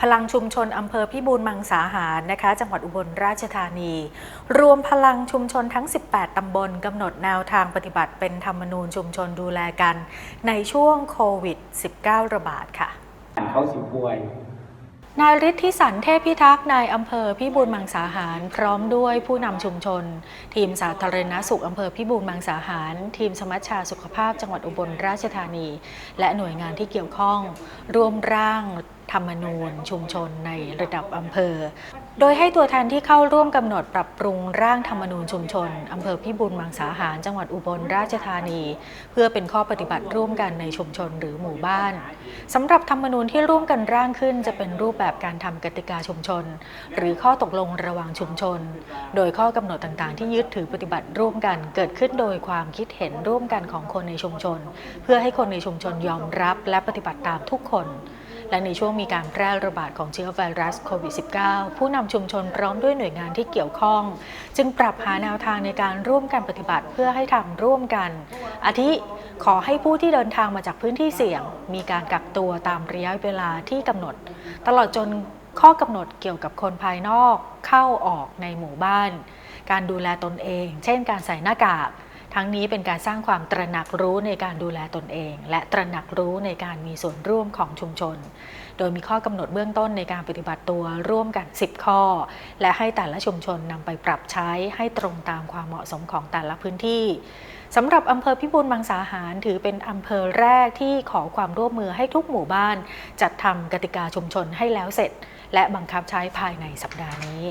พลังชุมชนอำเภอพิบูลมังสาหารนะคะ จังหวัดอุบลราชธานี รวมพลังชุมชนทั้ง 18 ตำบลกำหนดแนวทางปฏิบัติเป็นธรรมนูญชุมชนดูแลกัน ในช่วงโควิด -19 ระบาดค่ะเขาสิป่วยนายฤทธิสันเทพพิทักษ์นายอำเภอพิบูลมังสาหาร พร้อมด้วยผู้นำชุมชน ทีมสาธารณสุขอำเภอพิบูลมังสาหาร ทีมสมัชชาสุขภาพจังหวัดอุบลราชธานี และหน่วยงานที่เกี่ยวข้อง ร่วมร่าง ธรรมนูญ ชุมชนในระดับอำเภอ โดยให้ตัวแทนที่เข้าร่วมกำหนดปรับปรุงร่างธรรมนูญชุมชนอำเภอพิบูลมังสาหาร จังหวัดอุบลราชธานี เพื่อเป็นข้อปฏิบัติร่วมกันในชุมชนหรือหมู่บ้านสำหรับธรรมนูญที่ร่วมกันร่างขึ้น จะเป็นรูปแบบการทำกติกาชุมชน หรือข้อตกลงระหว่างชุมชน โดยข้อกำหนดต่างๆ ที่ยึดถือปฏิบัติร่วมกัน เกิดขึ้นโดยความคิดเห็นร่วมกันของคนในชุมชน เพื่อให้คนในชุมชนยอมรับและปฏิบัติตามทุกคน และในช่วงมีการแพร่ระบาดของเชื้อไวรัสโควิด -19 ผู้นำชุมชนพร้อมด้วยหน่วยงานที่เกี่ยวข้อง จึงปรับหาแนวทางในการร่วมกันปฏิบัติเพื่อให้ทำร่วมกัน อาทิขอให้ผู้ที่เดินทางมาจากพื้นที่เสี่ยง มีการกักตัวตามระยะเวลาที่กำหนด ตลอดจนข้อกำหนดเกี่ยวกับคนภายนอกเข้าออกในหมู่บ้าน การดูแลตนเอง เช่น การใส่หน้ากาก ทั้งนี้เป็นการสร้างความตระหนักรู้ในการดูแลตนเอง และตระหนักรู้ในการมีส่วนร่วมของชุมชน โดยมีข้อกำหนดเบื้องต้นในการปฏิบัติตัวร่วมกัน 10 ข้อ และให้แต่ละชุมชนนำไปปรับใช้ให้ตรงตามความเหมาะสมของแต่ละพื้นที่สำหรับอำเภอพิบูลมังสาหารถือเป็นอำเภอแรกที่ขอความร่วมมือให้ทุกหมู่บ้าน จัดทำกติกาชุมชนให้แล้วเสร็จ และบังคับใช้ภายในสัปดาห์นี้